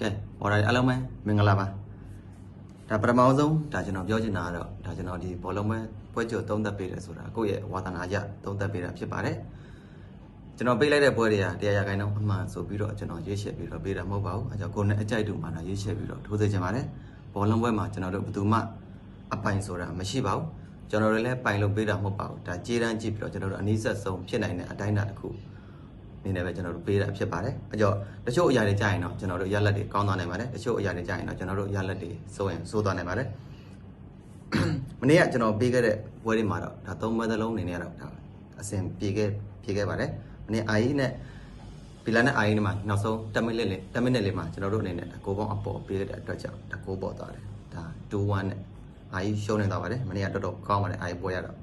ကဲဟော်ဒါအားလုံးပဲမင်္ဂလာပါဒါပထမဆုံးဒါကျွန်တော်ပြောချင်တာကတော့ဒါကျွန်တော်ဒီဘောလုံးပဲပွဲကြိုသုံးသက်ပေးတယ်ဆိုတာကိုယ့်ရဲ့ဝါသနာရသုံးသက်ပေးတာဖြစ်ပါတယ်ကျွန်တော်ပေးလိုက်တဲ့ပွဲတွေကတရားရခိုင်တော့အမှန်ဆိုပြီးတော့ကျွန်တော်ရွေးချယ်ပြီးတော့ပေးတာမဟုတ်ပါဘူးအဲကြောင့်ကိုယ်နဲ့အကြိုက်တူမှတော့ရွေးချယ်ပြီးတော့ထိုးစေချင်ပါတယ်ဘောလုံးပွဲမှာကျွန်တော်တို့ဘယ်သူမှအပိုင်ဆိုတာမရှိပါဘူးကျွန်တော်တို့လည်းပိုင်လို့ပေးတာမဟုတ်ပါဘူးဒါကြေးတန်းကြည့်ပြီးတော့ကျွန်တော်တို့အနည်းဆက်ဆုံးဖြစ်နိုင်တဲ့အတိုင်းအတာတစ်ခု နေနဲ့ပဲကျွန်တော်တို့ပေးတာဖြစ်ပါတယ်အဲကြောင့်တချို့အရာတွေကြာရင်တော့ကျွန်တော်တို့ရလက်တွေကောင်းသွားနိုင်ပါတယ်တချို့အရာတွေကြာရင်တော့ကျွန်တော်တို့ရလက်တွေစိုးရင်စိုးသွားနိုင်ပါတယ်မနေ့ကကျွန်တော်ပေးခဲ့တဲ့ပွဲတွေမှာတော့ဒါသုံးပွဲသလုံးအနေနဲ့ကတော့ဒါအဆင်ပြေခဲ့ပြေခဲ့ပါတယ်မနေ့အာရီနဲ့ဘီလာနဲ့အာရီနဲ့မှာနောက်ဆုံး10မိနစ်လေး10မိနစ်လေးမှာကျွန်တော်တို့အနေနဲ့ဒါကိုပေါင်းအပေါ်ပေးခဲ့တဲ့အတွက်ကြောင့်ဒါကိုပေါ်သွားတယ်ဒါ2-1နဲ့အာရီရှုံးနေသွားပါတယ်မနေ့ကတော်တော်ကောင်းပါတယ်အာရီပွဲရတော့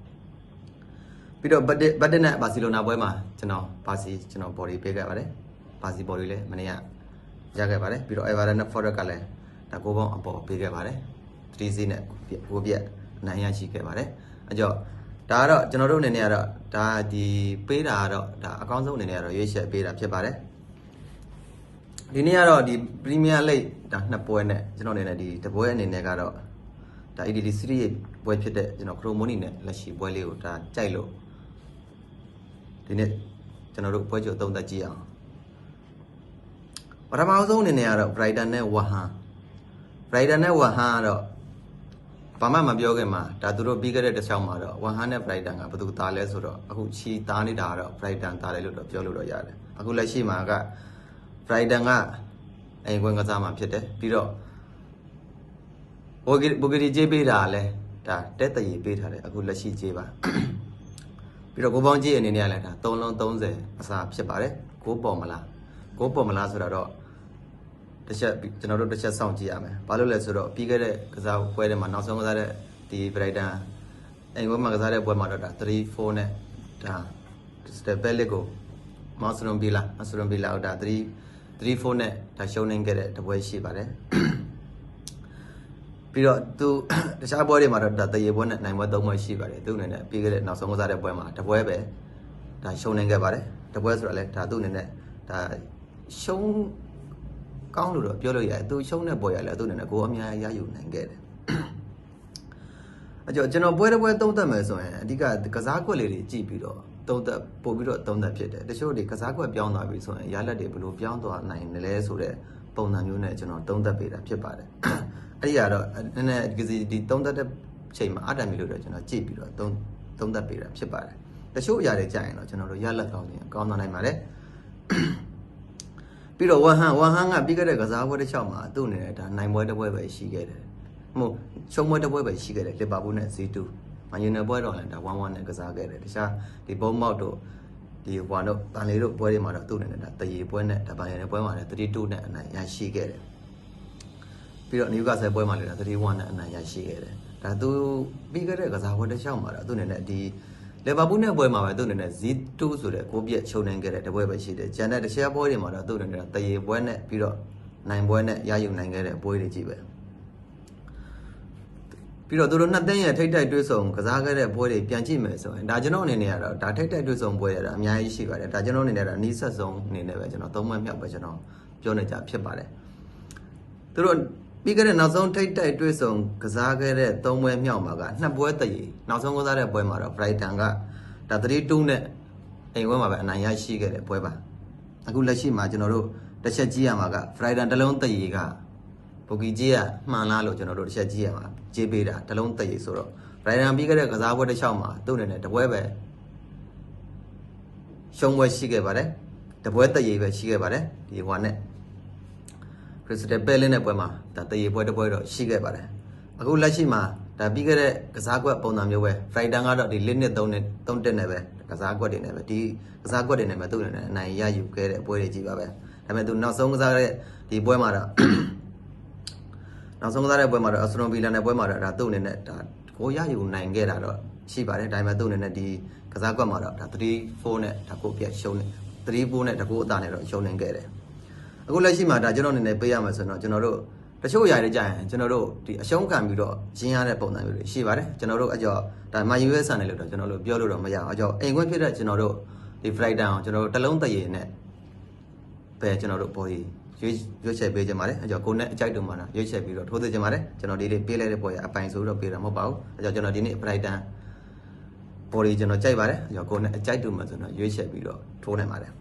ပြီးတော့ဘတ်ဘတ်နဲ့ဘာစီလိုနာပွဲမှာကျွန်တော်ဘာစီကျွန်တော် body ပေးခဲ့ပါတယ်ဘာစီ body လည်းမနေ့ကရခဲ့ပါတယ်ပြီးတော့ Everton နဲ့ Forest ကလည်းဒါကိုပေါင်းအပေါ်ပေးခဲ့ပါတယ်3စီးနဲ့ကိုပြက်အနိုင်ရရှိခဲ့ပါတယ်အကြော့ဒါကတော့ကျွန်တော်တို့အနေနဲ့ကတော့ဒါဒီပေးတာကတော့ဒါအကောင်းဆုံးအနေနဲ့ကတော့ရွေးချယ်ပေးတာဖြစ်ပါတယ်ဒီနေ့ကတော့ဒီ Premier League ဒါနှစ်ပွဲနဲ့ကျွန်တော်အနေနဲ့ဒီတပွဲအနေနဲ့ကတော့ဒါ EDD Series ပွဲဖြစ်တဲ့ကျွန်တော် Chromoni နဲ့လက်ရှိပွဲလေးကိုဒါကြိုက်လို့ ဒီနေ့ကျွန်တော်တို့ပွဲကြိုသုံးသက်ကြည့်အောင်ပထမဆုံးအနေနဲ့ကတော့ Brighton နဲ့ Wahan Brighton နဲ့ Wahan ကတော့ဘာမှမပြောခင်မှာဒါသူတို့ပြီးခဲ့တဲ့တစ်ချောင်းမှာတော့ Wahan နဲ့ Brighton ကဘယ်သူသားလဲဆိုတော့အခုချီသားနေတာကတော့ Brighton သားတယ်လို့တော့ပြောလို့တော့ရတယ်အခုလက်ရှိမှာက Brighton ကအိမ်ခွင့်ကစားမှာဖြစ်တယ်ပြီးတော့ဘောဂီဘောဂီကြေးပေးတာလဲဒါတက်တရီပေးထားတယ်အခုလက်ရှိကြေးပါ ပြီးတော့ကိုပေါင်းကြေးအနေနဲ့ကလည်းဒါ3လုံး30အစားဖြစ်ပါတယ်ကိုပေါ်မလားကိုပေါ်မလားဆိုတော့တစ်ချက်ကျွန်တော်တို့တစ်ချက်စောင့်ကြည့်ရမယ်ဘာလို့လဲဆိုတော့ပြီးခဲ့တဲ့ကစားပွဲတွေမှာနောက်ဆုံးကစားတဲ့ဒီ Brighton အိမ်ခွင့်မှာကစားတဲ့ပွဲမှာတော့ဒါ3 4နဲ့ဒါ step back ကိုမော်စရွန်ဘီလာမော်စရွန်ဘီလာဟိုဒါ3 3 4နဲ့ဒါရှုံးနေခဲ့တဲ့တပွဲရှိပါတယ် ပြီးတော့သူတခြားပွဲတွေမှာတော့ဒါတရေပွဲနဲ့နိုင်ပွဲ၃ပွဲရှိပါတယ်သူအနေနဲ့ပြီးခဲ့တဲ့နောက်ဆုံးကစားတဲ့ပွဲမှာတပွဲပဲဒါရှုံးနေခဲ့ပါတယ်တပွဲဆိုတော့လေဒါသူအနေနဲ့ဒါရှုံးကောင်းလို့တော့ပြောလို့ရတယ်သူရှုံးတဲ့ပွဲရလဲသူအနေနဲ့ကိုယ်အများကြီးရယူနိုင်ခဲ့တယ်အကြောကျွန်တော်ပွဲတစ်ပွဲသုံးသက်မယ်ဆိုရင်အဓိကကစားကွက်လေးတွေကြည့်ပြီးတော့သုံးသက်ပို့ပြီးတော့သုံးသက်ဖြစ်တယ်တချို့တွေကစားကွက်ပြောင်းသွားပြီဆိုရင်ရလက်တွေဘယ်လိုပြောင်းသွားနိုင်လဲဆိုတဲ့ပုံစံမျိုးနဲ့ကျွန်တော်သုံးသက်ပေးတာဖြစ်ပါတယ် အဲ့ဒီကတော့နည်းနည်းဒီစီဒီသုံးသက်တဲ့ချိန်မှာအတံမီလို့တော့ကျွန်တော်ကြည့်ပြီးတော့သုံးသုံးသက်ပေးတာဖြစ်ပါတယ်တချို့အရာတွေကြာရင်တော့ကျွန်တော်တို့ရလက်ကောင်းခြင်းကောင်းသွားနိုင်ပါတယ်ပြီးတော့ဝမ်ဟန်ဝမ်ဟန်ကပြီးခဲ့တဲ့ကစားပွဲတစ်ချောင်းမှာသူ့အနေနဲ့ဒါနိုင်ပွဲတစ်ပွဲပဲရှိခဲ့တယ်မဟုတ်ရှုံးပွဲတစ်ပွဲပဲရှိခဲ့တယ်လီဗာပူးနဲ့ဇီတူမန်ယူနယ်ပွဲတော့လည်းဒါ1-1နဲ့ကစားခဲ့တယ်တခြားဒီဘုံမောက်တို့ဒီဟွာတို့ဗန်လီတို့ပွဲတွေမှာတော့သူ့အနေနဲ့ဒါတရေပွဲနဲ့ဒါဗန်လီနယ်ပွဲမှာလည်း3-2နဲ့အနိုင်ရရှိခဲ့တယ် ပြီးတော့နယူကာဆယ်ပွဲမှာလည်းဒါ3-1နဲ့အနိုင်ရရှိခဲ့တယ်ဒါသူပြီးခဲ့တဲ့ကစားပွဲတစ်ချောင်းမှာတော့သူ့အနေနဲ့ဒီလီဗာပူးနဲ့ပွဲမှာပဲသူ့အနေနဲ့ Z2 ဆိုတဲ့ကိုပြက်ချုပ်နိုင်ခဲ့တဲ့တပွဲပဲရှိတယ်။ဂျန်တဲ့တခြားပွဲတွေမှာတော့သူ့အနေနဲ့တရေပွဲနဲ့ပြီးတော့နိုင်ပွဲနဲ့ရယူနိုင်ခဲ့တဲ့ပွဲတွေကြီးပဲ။ပြီးတော့သူတို့နှစ်သိန်းရဲ့ထိတ်တိုက်တွေးဆုံကစားခဲ့တဲ့ပွဲတွေပြန်ကြည့်မယ်ဆိုရင်ဒါကျွန်တော်အနေနဲ့ကတော့ဒါထိတ်တိုက်တွေးဆုံပွဲတွေတော့အများကြီးရှိပါတယ်။ဒါကျွန်တော်အနေနဲ့ကတော့အနည်းဆက်ဆုံးအနေနဲ့ပဲကျွန်တော်သုံးမမြောက်ပဲကျွန်တော်ပြောနေကြဖြစ်ပါတယ်။သူတို့ ပြီးခဲ့တဲ့နောက်ဆုံးထိတ်တိုက်တွေးဆုံကစားခဲ့တဲ့သုံးပွဲမြောက်မှာကနှစ်ပွဲတရေနောက်ဆုံးကစားတဲ့ပွဲမှာတော့ Brighton ကဒါ3-2နဲ့အိမ်ဝဲမှာပဲအနိုင်ရရှိခဲ့တဲ့ပွဲပါအခုလက်ရှိမှာကျွန်တော်တို့တစ်ချက်ကြည့်ရမှာက Brighton တစ်လုံးတရေကဘိုကီကြီးကမှန်လားလို့ကျွန်တော်တို့တစ်ချက်ကြည့်ရမှာကြေးပေးတာတစ်လုံးတရေဆိုတော့ Brighton ပြီးခဲ့တဲ့ကစားပွဲတစ်ချောင်းမှာသူ့အနေနဲ့တပွဲပဲရှုံးပွဲရှိခဲ့ပါတယ်တပွဲတရေပဲရှိခဲ့ပါတယ်ဒီဟွာနဲ့ ခရစ်စတယ်ပဲလင်းတဲ့ပွဲမှာဒါတရေပွဲတစ်ပွဲတော့ရှိခဲ့ပါတယ်အခုလက်ရှိမှာဒါပြီးခဲ့တဲ့ကစားကွက်ပုံစံမျိုးပဲ Friday ကတော့ဒီ1နှစ်3နှစ်3တက်နဲ့ပဲကစားကွက်တွေနဲ့ပဲဒီကစားကွက်တွေနဲ့ပဲသူ့အနေနဲ့အနိုင်ရယူခဲ့တဲ့ပွဲတွေကြီးပါပဲဒါပေမဲ့သူနောက်ဆုံးကစားတဲ့ဒီပွဲမှာတော့နောက်ဆုံးကစားတဲ့ပွဲမှာတော့အစရွန်ဗီလာနဲ့ပွဲမှာတော့ဒါသူ့အနေနဲ့ဒါကိုရယူနိုင်ခဲ့တာတော့ရှိပါတယ်ဒါပေမဲ့သူ့အနေနဲ့ဒီကစားကွက်မှာတော့ဒါ3-4နဲ့ဒါကိုပြတ်ရှုံးနေ3-4နဲ့တကူအသာနဲ့တော့ရှုံးနေခဲ့တယ် အခုလက်ရှိမှာဒါကျွန်တော်အနေနဲ့ပေးရမယ်ဆိုတော့ကျွန်တော်တို့တချို့အရာတွေကြာရင်ကျွန်တော်တို့ဒီအရှုံးခံပြီးတော့ရင်းရတဲ့ပုံစံမျိုးတွေရှိပါတယ်ကျွန်တော်တို့အကြောဒါမ US ဆန်တယ်လို့တော့ကျွန်တော်တို့ပြောလို့တော့မရအောင်အကြောအိမ်ခွင့်ဖြစ်တဲ့ကျွန်တော်တို့ဒီ flight down ကျွန်တော်တို့တစ်လုံးတရေနဲ့ပဲကျွန်တော်တို့ body ရွေးရွေးချယ်ပေးကြပါတယ်အဲကြောင့်ကိုယ်နဲ့အကြိုက်တူမှာရွေးချယ်ပြီးတော့ထိုးသိကြပါတယ်ကျွန်တော်ဒီလေးပေးလိုက်တဲ့ပွဲရအပိုင်ဆိုတော့ပေးတာမဟုတ်ပါဘူးအဲကြောင့်ကျွန်တော်ဒီနေ့ Brighton body ကျွန်တော်ကြိုက်ပါတယ်အဲကြောင့်ကိုယ်နဲ့အကြိုက်တူမှာဆိုတော့ရွေးချယ်ပြီးတော့ထိုးနိုင်ပါတယ်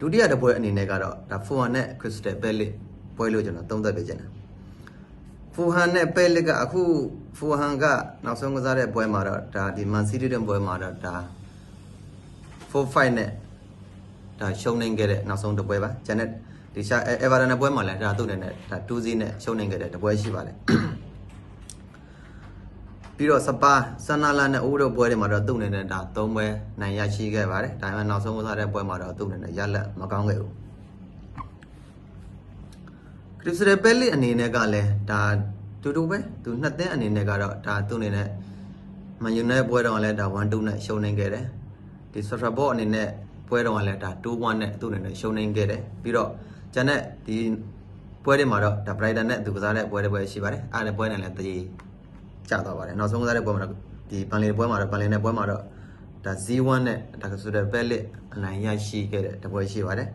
ဒုတိယတစ်ပွဲအနေနဲ့ကတော့ဒါ Fuhan နဲ့ Crystal Palace ပွဲလို့ကျွန်တော်သုံးသပ်ပေးချင်တယ်ဖူဟန်နဲ့ပဲလစ်ကအခုဖူဟန်ကနောက်ဆုံးကစားတဲ့ပွဲမှာတော့ဒါဒီမန်စီးတီးတဲ့ပွဲမှာတော့ဒါ4-5နဲ့ဒါရှုံးနေခဲ့တဲ့နောက်ဆုံးတစ်ပွဲပါဂျန်နက်ဒီရှာအဲဗာဒန်နဲ့ပွဲမှာလည်းဒါသူ့အနေနဲ့ဒါ2-0နဲ့ရှုံးနေခဲ့တဲ့တစ်ပွဲရှိပါတယ် ပြီးတော့စပါဆန်နာလာနဲ့အိုးတို့ပွဲတွေမှာတော့သူ့အနေနဲ့ဒါ3ပွဲနိုင်ရရှိခဲ့ပါတယ်ဒါပေမဲ့နောက်ဆုံးကစားတဲ့ပွဲမှာတော့သူ့အနေနဲ့ရလက်မကောင်းခဲ့ဘူးခရစ်စတယ်ပဲလစ်အနေနဲ့ကလည်းဒါတူတူပဲသူနှစ်သင်းအနေနဲ့ကတော့ဒါသူ့အနေနဲ့မန်ယူနိုက်ပွဲတော့လည်းဒါ1-2နဲ့ရှုံးနေခဲ့တယ်ဒီဆရာဘော့အနေနဲ့ပွဲတော့လည်းဒါ2-1နဲ့သူ့အနေနဲ့ရှုံးနေခဲ့တယ်ပြီးတော့ဂျန်နဲ့ဒီပွဲတွေမှာတော့ဒါ Brighton နဲ့သူကစားတဲ့ပွဲတွေပွဲရှိပါတယ်အားလည်းပွဲနဲ့လည်းတည် ကျသွားပါတယ်နောက်ဆုံးကစားတဲ့ပွဲမှာတော့ဒီပန်လီပွဲမှာတော့ပန်လီနဲ့ပွဲမှာတော့ဒါ0-1နဲ့ဒါဆိုတဲ့ပဲလစ်အနိုင်ရရှိခဲ့တဲ့တပွဲရှိပါတယ်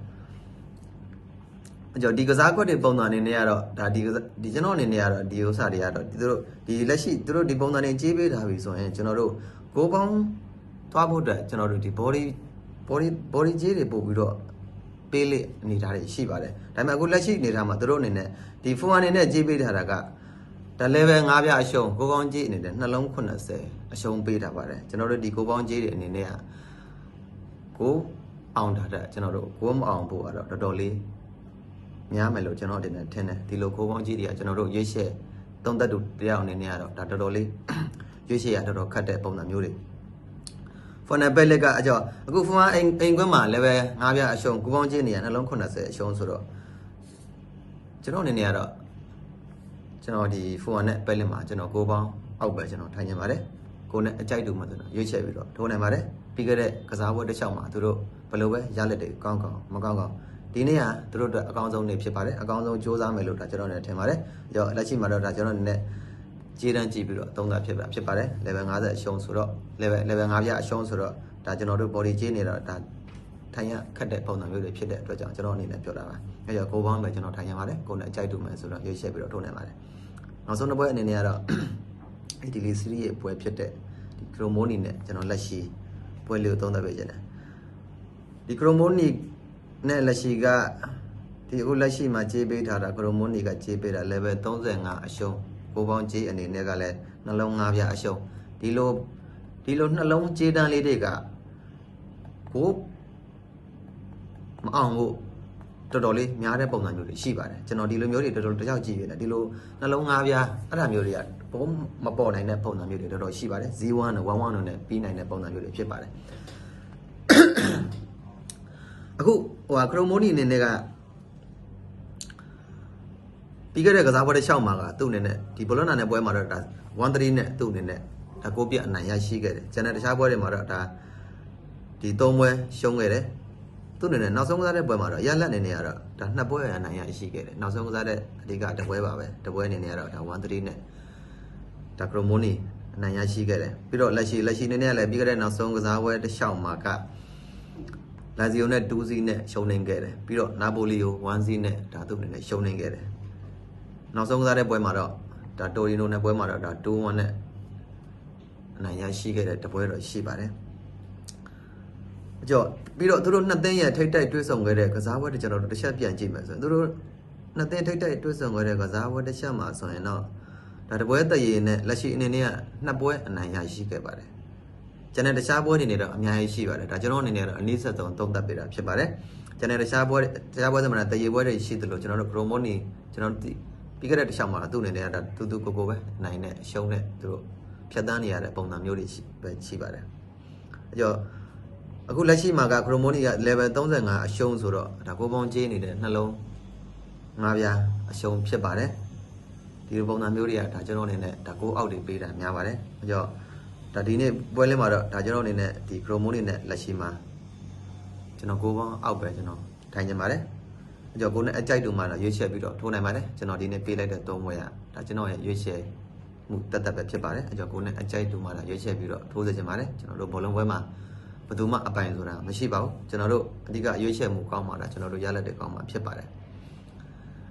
အကြောဒီကစားကွက်တွေပုံစံအနေနဲ့ကတော့ဒါဒီကစားဒီကျွန်တော်အနေနဲ့ကတော့ဒီဥစ္စာတွေကတော့ဒီတို့ဒီလက်ရှိသူတို့ဒီပုံစံတွေကြေးပေးထားပြီဆိုရင်ကျွန်တော်တို့ကိုပေါင်းသွားဖို့အတွက်ကျွန်တော်တို့ဒီ body body body ကြေးတွေပို့ပြီးတော့ပေးလိအနေထားတွေရှိပါတယ်ဒါပေမဲ့အခုလက်ရှိအနေထားမှာသူတို့အနေနဲ့ဒီဖုန်းအနေနဲ့ကြေးပေးထားတာက ဒါ level 5ပြအရှုံးကိုကောင်းကြေးအနေနဲ့နှလုံး80အရှုံးပေးထားပါတယ်ကျွန်တော်တို့ဒီကိုပေါင်းကြေးတွေအနေနဲ့ကကိုအောင်တာတဲ့ကျွန်တော်တို့ကိုမအောင်ဖို့ကတော့တော်တော်လေးများမယ်လို့ကျွန်တော်တင်နေထင်တယ်ဒီလိုခိုးပေါင်းကြီးတွေကကျွန်တော်တို့ရွေးချယ်သုံးသက်တူတရားအနေနဲ့ကတော့ဒါတော်တော်လေးရွေးချယ်ရတော်တော်ခက်တဲ့ပုံစံမျိုးတွေဖုန်းနဲ့ပဲလက်ကအကြောအခုဖုန်းကအိမ်အိမ်ခွင်းမှာလည်းပဲငါးပြအရှုံးကူပေါင်းကြီးနေရနှလုံး80အရှုံးဆိုတော့ကျွန်တော်အနေနဲ့ကတော့ ကျွန်တော်ဒီဖုန်းနဲ့ပဲလက်မှာကျွန်တော်ကိုပေါင်းအောက်ပဲကျွန်တော်ထိုင်နေပါတယ်ကိုနဲ့အကြိုက်တူမှကျွန်တော်ရွေးချယ်ပြီးတော့ထိုးနိုင်ပါတယ်ပြီးခဲ့တဲ့ကစားပွဲတစ်ချောင်းမှာသူတို့ဘယ်လိုပဲရလက်တွေကောင်းကောင်းမကောင်းကောင်းဒီနေ့ကသူတို့အတွက်အကောင်းဆုံးနေ့ဖြစ်ပါတယ်အကောင်းဆုံးစူးစမ်းမယ်လို့ဒါကျွန်တော်လည်းထင်ပါတယ်။ကြောလက်ရှိမှာတော့ဒါကျွန်တော်အနေနဲ့ကြေးတန်းကြည့်ပြီးတော့သုံးသပ်ဖြစ်ပါဖြစ်ပါတယ် level 50အရှုံးဆိုတော့ level level 5ပြအရှုံးဆိုတော့ဒါကျွန်တော်တို့ body ကြေးနေတော့ဒါထိုင်ရခက်တဲ့ပုံစံမျိုးတွေဖြစ်တဲ့အတွက်ကြောင့်ကျွန်တော်အနေနဲ့ပြောတာပါ။အဲကြောကိုပေါင်းပဲကျွန်တော်ထိုင်ရပါတယ်ကိုယ်နဲ့အကြိုက်တူမယ်ဆိုတော့ရွေးချယ်ပြီးတော့ထုတ်နိုင်ပါတယ်။ နောက်ဆုံးတစ်ပွဲအနေနဲ့ကတော့ဒီဒီလီ series ရဲ့ပွဲဖြစ်တဲ့ဒီ chromoni နဲ့ကျွန်တော်လက်ရှိပွဲလေးကိုသုံးသပ်ပေးခြင်းတယ်။ဒီ chromoni နဲ့လက်ရှိကဒီအခုလက်ရှိမှာကြေးပေးထားတာကရိုမွန်နီကကြေးပေးတာ level 35အရှုံးကိုပေါင်းကြေးအနေနဲ့ကလည်းနှလုံး၅ပြအရှုံးဒီလိုဒီလိုနှလုံးကြေးတန်းလေးတွေကကိုမအောင်ဘူး တော်တော်လေးများတဲ့ပုံစံမျိုးတွေရှိပါတယ်ကျွန်တော်ဒီလိုမျိုးတွေတော်တော်တစ်ယောက်ကြည့်ရတယ်ဒီလိုနှလုံး၅ပြအဲ့ဒါမျိုးတွေကဘုံမပေါ်နိုင်တဲ့ပုံစံမျိုးတွေတော်တော်ရှိပါတယ်0-1နဲ့1-1နဲ့ပြီးနိုင်တဲ့ပုံစံမျိုးတွေဖြစ်ပါတယ်အခုဟိုဟာခရိုမိုနီအနေနဲ့ကပြီးခဲ့တဲ့ကစားပွဲတစ်လျှောက်မှာကသူ့အနေနဲ့ဒီဘလော့နာနဲ့ပွဲမှာတော့ဒါ1-3နဲ့သူ့အနေနဲ့ဒါကိုပြအနိုင်ရရှိခဲ့တယ်။ကျန်တဲ့တခြားပွဲတွေမှာတော့ဒါဒီ၃ပွဲရှုံးခဲ့တယ်။ သူ့အနေနဲ့နောက်ဆုံးကစားတဲ့ပွဲမှာတော့ရလက်အနေနဲ့ကတော့ဒါနှစ်ပွဲအနိုင်ရရှိခဲ့တယ်။နောက်ဆုံးကစားတဲ့အဓိကတစ်ပွဲပါပဲ။တစ်ပွဲအနေနဲ့ကတော့ဒါ1-3နဲ့ဒါခရိုမိုနီအနိုင်ရရှိခဲ့တယ်။ပြီးတော့လက်ရှိလက်ရှိအနေနဲ့လည်းပြီးခဲ့တဲ့နောက်ဆုံးကစားပွဲတစ်လျှောက်မှာကလာဇီယိုနဲ့2စီးနဲ့ရှုံးနေခဲ့တယ်ပြီးတော့နာပိုလီကို1စီးနဲ့ဒါသူ့အနေနဲ့ရှုံးနေခဲ့တယ်နောက်ဆုံးကစားတဲ့ပွဲမှာတော့ဒါတိုရီနိုနဲ့ပွဲမှာတော့ဒါ2-1နဲ့အနိုင်ရရှိခဲ့တဲ့တပွဲတော့ရှိပါတယ်အ ကျော်ပြီးတော့သူတို့နှစ်သင်းရဲ့ထိတ်တိုက်တွဲဆုံခဲ့တဲ့ကစားပွဲတွေကျွန်တော်တို့တစ်ချက်ပြန်ကြည့်မယ်ဆိုရင်သူတို့နှစ်သင်းထိတ်တိုက်တွဲဆုံခဲ့တဲ့ကစားပွဲတစ်ချက်မှာဆိုရင်တော့ဒါတပွဲတရေနဲ့လက်ရှိအနေနဲ့ကနှစ်ပွဲအနိုင်ရရှိခဲ့ပါတယ်ကျန်တဲ့တခြားပွဲတွေနေတော့အများကြီးရှိပါတယ်ဒါကျွန်တော်အနေနဲ့တော့အနည်းဆက်ဆုံးသုံးသပ်ပေးတာဖြစ်ပါတယ်ကျန်တဲ့တခြားပွဲတခြားပွဲသမဏတရေပွဲတွေရှိသလိုကျွန်တော်တို့ promote နေကျွန်တော်တို့ပြီးခဲ့တဲ့တစ်ချောင်းမှာသူ့အနေနဲ့ကတူတူကိုကိုပဲနိုင်နဲ့ရှုံးနဲ့သူတို့ဖြတ်တန်းနေရတဲ့ပုံစံမျိုးတွေရှိပဲရှိပါတယ်အဲကြောင့် အခုလက်ရှိမှာက promote က level 35အရှုံးဆိုတော့ဒါကိုပေါင်းကျေးနေတဲ့နှလုံးငါးပြားအရှုံးဖြစ်ပါတယ်ဒီလိုပုံစံမျိုးတွေကဒါကျွန်တော်အနေနဲ့ဒါကိုအောက်တွေပေးတာများပါတယ်အဲကြောင့်ဒါဒီနေ့ပွဲလင်းမှာတော့ဒါကျွန်တော်အနေနဲ့ဒီ chrome နေနဲ့လက်ရှိမှာကျွန်တော်ကိုပေါင်းအောက်ပဲကျွန်တော်ထိုင်နေပါတယ်အကြောကိုနဲ့အကြိုက်တူမှာတော့ရွေးချယ်ပြီးတော့ထိုးနိုင်ပါတယ်ကျွန်တော်ဒီနေ့ပေးလိုက်တဲ့သုံးပွဲကဒါကျွန်တော်ရဲ့ရွေးချယ်မှုတက်တက်ပဲဖြစ်ပါတယ်အကြောကိုနဲ့အကြိုက်တူမှာတော့ရွေးချယ်ပြီးတော့ထိုးစေချင်ပါတယ်ကျွန်တော်တို့ဘောလုံးပွဲမှာ ဘယ်သူမှအပိုင်ဆိုတာမရှိပါဘူးကျွန်တော်တို့အဓိကရွေးချယ်မှုကောင်းမှာဒါကျွန်တော်တို့ရလက်တွေကောင်းမှာဖြစ်ပါတယ်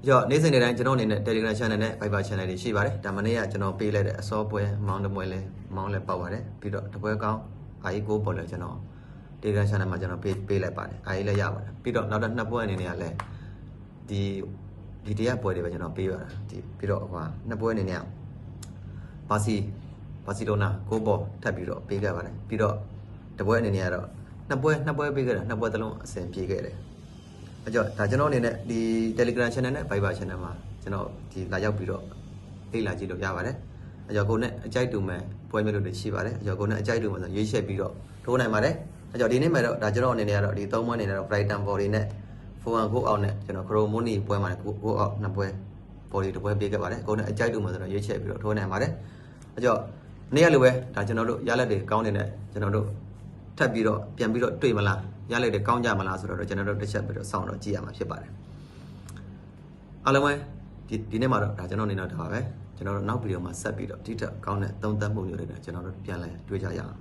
အဲ့တော့နေ့စဉ်နေ့တိုင်းကျွန်တော်အနေနဲ့ Telegram Channel နဲ့ Viber Channel တွေရှိပါတယ်ဒါမနေ့ကကျွန်တော်ပေးလိုက်တဲ့အစောပွဲမောင်းတပွဲလဲမောင်းလဲပေါက်ပါတယ်ပြီးတော့တပွဲကောင်းအာကြီးကိုပေါ်လဲကျွန်တော် Telegram Channel မှာကျွန်တော်ပေးပေးလိုက်ပါတယ်အာကြီးလည်းရပါတယ်ပြီးတော့နောက်တစ်နှစ်ပွဲအနေနဲ့ကလည်းဒီဒီတရားပွဲတွေပဲကျွန်တော်ပေးရတာဒီပြီးတော့ဟိုနှစ်ပွဲအနေနဲ့ကဘာစီဘာစီလိုနာကိုပေါ်ထပ်ပြီးတော့ပေးခဲ့ပါတယ်ပြီးတော့ တပွဲအနေနဲ့ကတော့နှစ်ပွဲနှစ်ပွဲပေးခဲ့တာနှစ်ပွဲသလုံးအဆင်ပြေခဲ့တယ်အဲကြောင့်ဒါကျွန်တော်အနေနဲ့ဒီ Telegram Channel နဲ့ Viber Channel မှာကျွန်တော်ဒီလာရောက်ပြီးတော့လေ့လာကြည့်လို့ရပါတယ်အဲကြောင့်ကိုနဲ့အကြိုက်တူမဲ့ပွဲမျိုးတွေရှိပါတယ်အဲကြောင့်ကိုနဲ့အကြိုက်တူမဲ့ဆိုရွေးချယ်ပြီးတော့ထိုးနိုင်ပါတယ်အဲကြောင့်ဒီနေ့မှာတော့ဒါကျွန်တော်အနေနဲ့ကတော့ဒီသုံးပွဲအနေနဲ့တော့ Brighton Body နဲ့ Fowan Go Out နဲ့ကျွန်တော် Chromoni ပွဲမှာ Go Out နှစ်ပွဲ body တစ်ပွဲပေးခဲ့ပါတယ်ကိုနဲ့အကြိုက်တူမှာဆိုတော့ရွေးချယ်ပြီးတော့ထိုးနိုင်ပါတယ်အဲကြောင့်နေ့ရက်လိုပဲဒါကျွန်တော်တို့ရလက်တွေကောင်းနေတဲ့ကျွန်တော်တို့ ထပ်ပြီးတော့ပြန်ပြီးတော့တွေ့မလားရလက်တွေကောင်းကြမလားဆိုတော့ကျွန်တော်တို့တစ်ချက်ပြီးတော့စောင့်တော့ကြည့်ရမှာဖြစ်ပါတယ်အားလုံးပဲဒီဒီနေ့မှာတော့ဒါကျွန်တော်အနေနဲ့ဒါပါပဲကျွန်တော်တို့နောက်ဗီဒီယိုမှာဆက်ပြီးတော့ဒီထက်ကောင်းတဲ့သုံးသပ်မှုမျိုးတွေနဲ့ကျွန်တော်တို့ပြန်လည်တွေ့ကြရအောင်